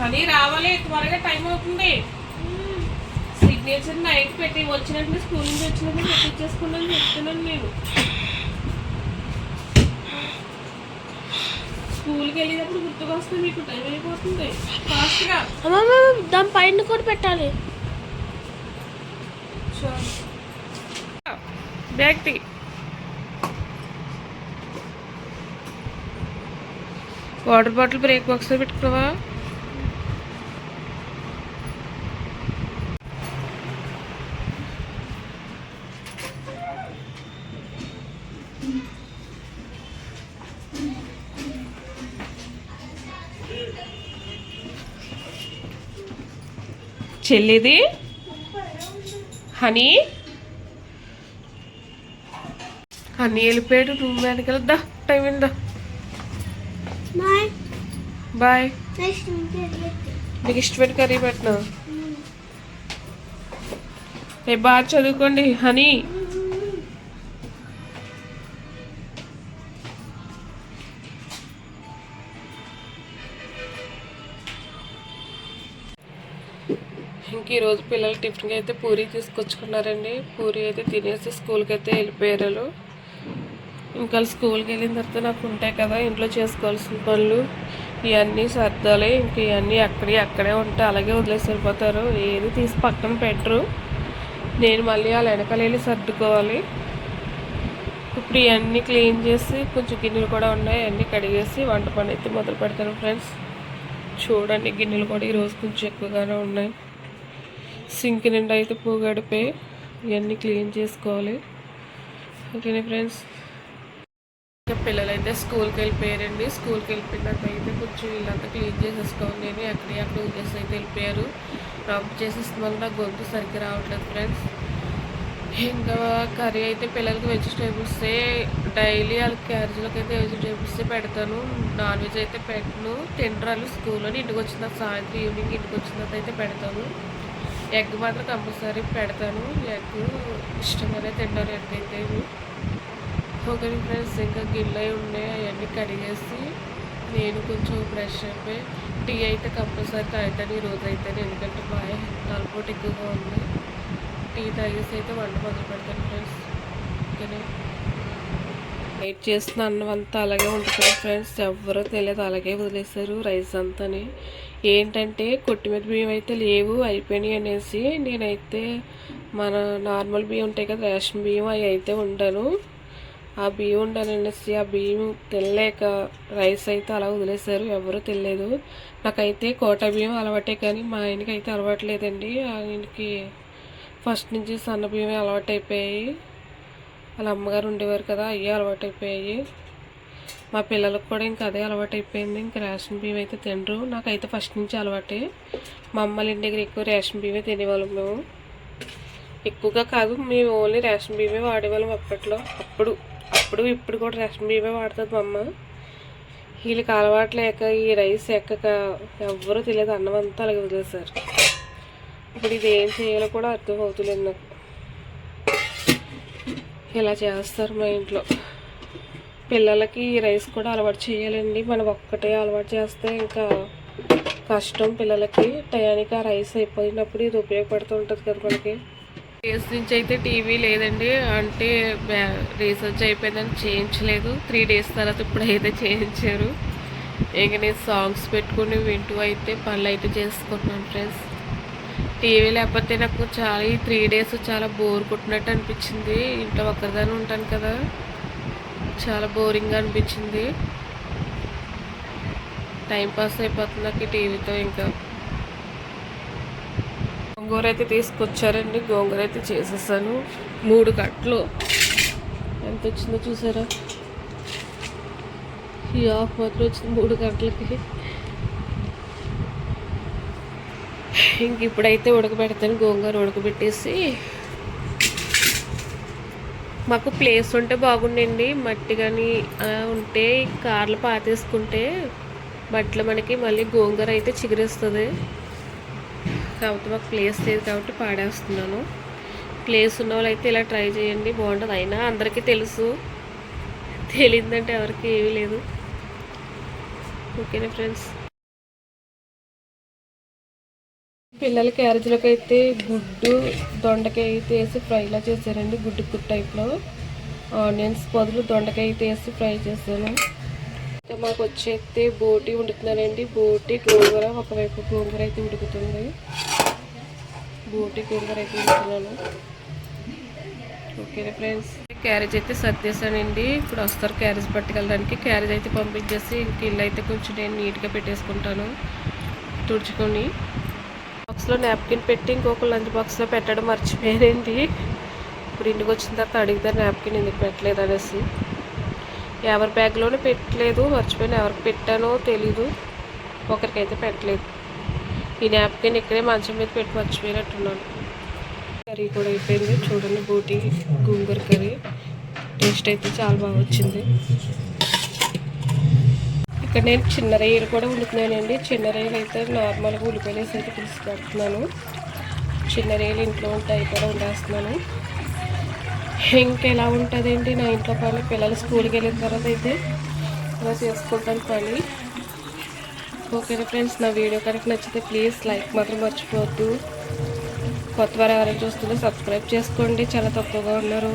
కానీ రావాలి త్వరగా టైం అవుతుంది. సిగ్నేచర్ నైట్ పెట్టి వచ్చినట్టు స్కూల్ నుంచి వచ్చినట్టు పెట్టించేసుకున్నాను చెప్తున్నాను నేను. స్కూల్కి వెళ్ళేటప్పుడు గుర్తుకొస్తుంది మీకు టైం అయిపోతుంది. ఫాస్ట్గా దాని పైన కూడా పెట్టాలి. బ్యాగ్ తీ వాటర్ బాటిల్ బ్రేక్ బాక్స్లో పెట్టుకున్నావా? చెల్లిది? హనీ? హనీ వెళ్ళిపోయాడు రూమ్ మీదకి వెళ్దా టైం అయిందా బాయ్. మీకు ఇష్టమైన కర్రీ పెట్టినా? ఏ బాగా చదువుకోండి. హనీ. ఇంక ఈరోజు పిల్లలు టిఫిన్కి అయితే పూరి తీసుకొచ్చుకున్నారండి. పూరి అయితే తినేసి స్కూల్కి అయితే వెళ్ళిపోయారు ఇంకా స్కూల్కి వెళ్ళిన తర్వాత నాకు ఉంటాయి కదా ఇంట్లో చేసుకోవాల్సిన పనులు. ఇవన్నీ సర్దాలి. ఇంక ఇవన్నీ అక్కడే అక్కడే ఉంటే అలాగే వదిలేసి వెళ్ళిపోతారు. ఏది తీసి పక్కన పెట్టరు. నేను మళ్ళీ వాళ్ళ వెనకాల వెళ్ళి సర్దుకోవాలి. ఇప్పుడు ఇవన్నీ క్లీన్ చేసి కొంచెం గిన్నెలు కూడా ఉన్నాయి. అన్నీ కడిగేసి వంట పని అయితే మొదలు పెడతాను ఫ్రెండ్స్. చూడండి గిన్నెలు కూడా ఈరోజు కొంచెం ఎక్కువగానే ఉన్నాయి. సింక్ నిండా అయితే పోగడిపోయి ఇవన్నీ క్లీన్ చేసుకోవాలి. ఓకేనా ఫ్రెండ్స్? ఇంకా పిల్లలు అయితే స్కూల్కి వెళ్ళిపోయారండి. స్కూల్కి వెళ్ళిపోయినాక అయితే కొంచెం వీళ్ళంతా క్లీన్ చేసేసుకోవాలి. నేను ఎక్కడ అక్కడ వదిలేసి అయితే వెళ్ళిపోయారు. రబ్ చేసేస్తున్న నాకు గొంతు సరిగ్గా రావట్లేదు ఫ్రెండ్స్. ఇంకా కర్రీ అయితే పిల్లలకి వెజిటేబుల్సే డైలీ వాళ్ళకి క్యారేజ్లోకి అయితే వెజిటేబుల్సే పెడతాను. నాన్ వెజ్ అయితే పెట్టను. తింటారు స్కూల్లో ఇంటికి వచ్చిన సాయంత్రం ఈవినింగ్ ఇంటికి వచ్చిన అయితే పెడతాను. ఎగ్ మాత్రం కంపల్సరీ పెడతాను. ఎగ్ ఇష్టంగానే తింటారు ఎగ్ అయితే. ఓకే ఫ్రెండ్స్ ఇంకా గిన్నె ఉన్నాయి అవన్నీ కడిగేసి నేను కొంచెం ఫ్రెష్ అయిపోయి టీ అయితే కంపల్సరీ తాగుతాను ఈ రోజు అయితే. ఎందుకంటే బాగా తలపోటు ఎక్కువగా ఉంది. టీ తాగేసి అయితే వంట మొదలు పెడతాను ఫ్రెండ్స్ ఓకేనా? వెయిట్ చేస్తున్న అన్నం అంతా అలాగే ఉంటుంది ఫ్రెండ్స్ ఎవరో తెలియదు అలాగే వదిలేశారు రైస్ అంతాని. ఏంటంటే కొట్టిమీద బియ్యం అయితే లేవు అయిపోయినాయి అనేసి నేనైతే మన నార్మల్ బియ్యం ఉంటాయి కదా రేషన్ బియ్యం అవి అయితే ఉండాను. ఆ బియ్యం ఉండాను అనేసి ఆ బియ్యం తినలేక రైస్ అయితే అలా వదిలేశారు ఎవరూ తినలేదు నాకైతే కోట బియ్యం అలవాటే కానీ మా ఆయనకి అయితే అలవాటు లేదండి. ఆయనకి ఫస్ట్ నుంచి సన్న బియ్యమే అలవాటు అయిపోయాయి వాళ్ళ అమ్మగారు ఉండేవారు కదా అయ్యే అలవాటు అయిపోయాయి మా పిల్లలకు కూడా ఇంకా అదే అలవాటు అయిపోయింది ఇంకా రేషన్ బియ్యం అయితే తినరు. నాకైతే ఫస్ట్ నుంచి అలవాటే. మా అమ్మ ఇంటి దగ్గర ఎక్కువ రేషన్ బియ్యమే తినేవాళ్ళం మేము. ఎక్కువగా కాదు మేము ఓన్లీ రేషన్ బియ్యమే వాడేవాళ్ళం అప్పట్లో. అప్పుడు అప్పుడు ఇప్పుడు కూడా రేషన్ బియ్యమే వాడుతుంది మా అమ్మ. వీళ్ళకి అలవాటు లేక ఈ రైస్ ఎక్కక ఎవ్వరూ తెలియదు అన్నం అంతా అలాగే వదిలేశారు. ఇప్పుడు ఇది ఏం చేయాలో కూడా అర్థం అవుతులేదు నాకు. ఇలా చేస్తారు మా ఇంట్లో. పిల్లలకి రైస్ కూడా అలవాటు చేయాలండి. మనం ఒక్కటే అలవాటు చేస్తే ఇంకా కష్టం పిల్లలకి. టయానికి ఆ రైస్ అయిపోయినప్పుడు ఇది ఉపయోగపడుతూ ఉంటుంది కదా మనకి. డేస్ నుంచి అయితే టీవీ లేదండి. అంటే రీసెర్చ్ అయిపోయిందని చేయించలేదు. త్రీ డేస్ తర్వాత ఇప్పుడు అయితే చేయించారు. ఇంక నేను సాంగ్స్ పెట్టుకుని వింటూ అయితే పనులు అయితే చేసుకుంటున్నాను ఫ్రెండ్స్. టీవీ లేకపోతే నాకు చాలా ఈ త్రీ డేస్ చాలా బోర్ కొట్టినట్టు అనిపించింది. ఇంట్లో ఒక్కరిదాన్ని ఉంటాను కదా. చాలా బోరింగ్గా అనిపించింది. టైంపాస్ అయిపోతుంది నాకు ఈ టీవీతో ఇంకా. గోంగూర అయితే తీసుకొచ్చారండి. గోంగూర అయితే చేసేసాను. మూడు కట్లు ఎంత వచ్చిందో చూసారా? ఈ ఆఫ్ మాత్రం వచ్చింది మూడు గంటలకి ఇంక ఇప్పుడైతే ఉడకబెడతాను గోంగూర ఉడకబెట్టేసి. మాకు ప్లేస్ ఉంటే బాగుండండి మట్టి కానీ ఉంటే కార్లు పాతేసుకుంటే బట్టలు మనకి మళ్ళీ గోంగూర అయితే చిగురేస్తుంది. కాకపోతే మాకు ప్లేస్ లేదు కాబట్టి పాడేస్తున్నాను. ప్లేస్ ఉన్న వాళ్ళు అయితే ఇలా ట్రై చేయండి బాగుంటుంది. అయినా అందరికీ తెలుసు. తెలియదంటే ఎవరికి ఏమీ లేదు. ఓకేనా ఫ్రెండ్స్ పిల్లల క్యారేజీలోకి అయితే గుడ్డు దొండకాయ అయితే వేసి ఫ్రైలా చేశారండి గుడ్డు గుడ్ టైప్లో ఆనియన్స్ బదులు దొండకాయ అయితే వేసి ఫ్రై చేశాను. ఇంకా మాకు వచ్చేస్తే బోటి ఉడుకుతున్నానండి బోటి గోంగూర ఒకవైపు గోంగూర అయితే ఉడుకుతుంది. బోటి గోంగూర అయితే ఉడుకుతున్నాను ఓకే ఫ్రెండ్స్? క్యారేజ్ అయితే సర్దేశానండి. ఇప్పుడు వస్తారు క్యారేజ్ పట్టుకెళ్ళడానికి. క్యారేజ్ అయితే పంపించేసి ఇంక ఇల్లు అయితే కొంచెం నేను నీట్గా పెట్టేసుకుంటాను. తుడుచుకొని. బాక్స్లో నాప్కిన్ పెట్టి ఇంకొక లంచ్ బాక్స్లో పెట్టడం మర్చిపోయానండి. ఇప్పుడు ఇంటికి వచ్చిన తర్వాత అడిగితే నాప్కిన్ ఎందుకు పెట్టలేదు అనేసి. ఎవరి బ్యాగ్లోనే పెట్టలేదు మర్చిపోయాను. ఎవరికి పెట్టానో తెలీదు. ఒకరికైతే పెట్టలేదు. ఈ నాప్కిన్ ఇక్కడే మంచం మీద పెట్టి మర్చిపోయినట్టున్నాను. కర్రీ కూడా అయిపోయింది. చూడండి బూటీ గోంగూర కర్రీ. టేస్ట్ అయితే చాలా బాగా వచ్చింది. ఇక్కడ నేను చిన్న రొయ్యలు కూడా ఉడుకున్నానండి చిన్న రొయ్యలు అయితే నార్మల్గా ఉల్లిపాయలు వేసి అయితే పులుసు పెడుతున్నాను చిన్న రొయ్యలు ఇంట్లో ఉంటాయి కూడా వండేస్తున్నాను. ఇంకెలా ఉంటుందండి నా ఇంట్లో పని? పిల్లలు స్కూల్కి వెళ్ళిన తర్వాత అయితే ఇలా చేసుకుంటాను పని. ఓకే ఫ్రెండ్స్ నా వీడియో కనుక నచ్చితే ప్లీజ్ లైక్ మాత్రం మర్చిపోవద్దు. కొత్త వారు ఎవరైనా చూస్తుంటే సబ్స్క్రైబ్ చేసుకోండి. చాలా తక్కువగా ఉన్నారు.